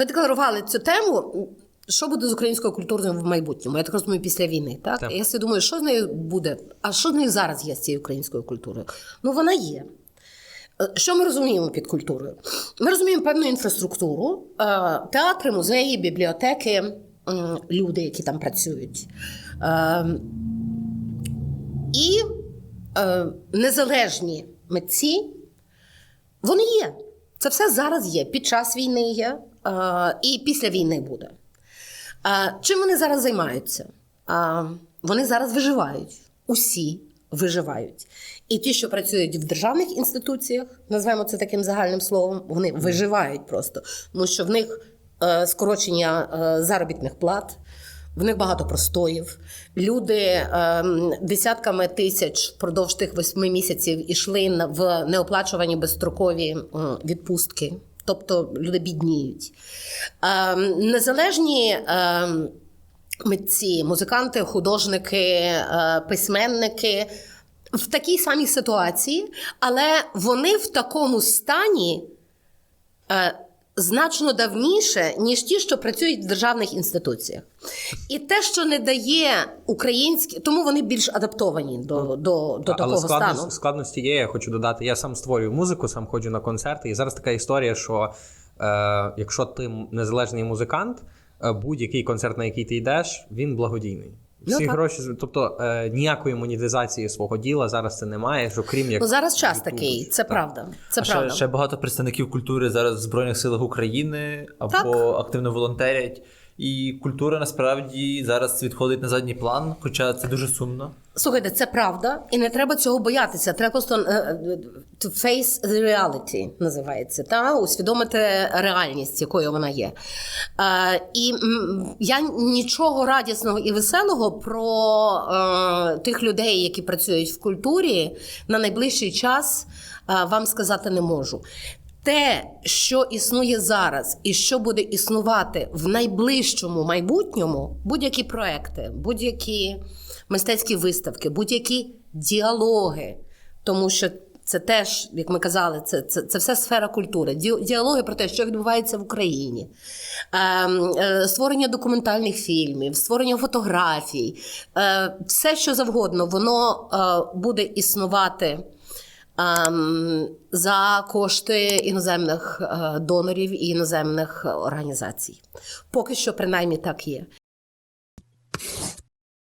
ви декларували цю тему. Що буде з українською культурою в майбутньому? Я так розумію, після війни. Так? Так. Я собі думаю, що з нею буде? А що з нею зараз є з цією українською культурою? Ну, вона є. Е, Що ми розуміємо під культурою? Ми розуміємо певну інфраструктуру, е, театри, музеї, бібліотеки, люди, які там працюють. Е, І незалежні митці. Це все зараз є. Під час війни є е, і після війни буде. А, чим вони зараз займаються? А, вони зараз виживають. Усі виживають. І ті, що працюють в державних інституціях, називаємо це таким загальним словом, вони виживають просто, тому що в них е, скорочення е, заробітних плат. В них багато простоїв. Люди ем, десятками тисяч впродовж тих восьми місяців ішли в неоплачувані безстрокові відпустки. Тобто люди бідніють. Ем, незалежні ем, митці, музиканти, художники, е, письменники в такій самій ситуації, але вони в такому стані е, значно давніше, ніж ті, що працюють в державних інституціях. І те, що не дає українські, тому вони більш адаптовані до, до, до Але такого складності, стану. складності є, я хочу додати. Я сам створюю музику, сам ходжу на концерти. І зараз така історія, що е, якщо ти незалежний музикант, е, будь-який концерт, на який ти йдеш, він благодійний. Ну, Всі ну, гроші, тобто е, ніякої монетизації свого діла зараз це немає, що крім як Ну зараз час YouTube. такий, це Так. правда. Це а ще, правда. ще багато представників культури зараз в Збройних силах України або Так. активно волонтерять. І культура насправді зараз відходить на задній план, хоча це дуже сумно. Слухайте, це правда, і не треба цього боятися. Треба просто е, е, to face the reality, називається, та усвідомити реальність, якою вона є. Е, і я нічого радісного і веселого про тих людей, які працюють в культурі, на найближчий час вам сказати не можу. Те, що існує зараз, і що буде існувати в найближчому майбутньому, будь-які проекти, будь-які мистецькі виставки, будь-які діалоги, тому що це теж, як ми казали, це, це, це все сфера культури. Діалоги про те, що відбувається в Україні, Ем, е, створення документальних фільмів, створення фотографій, е, все, що завгодно, воно е, буде існувати. Ем, За кошти іноземних е, донорів і іноземних організацій. Поки що, принаймні, так є.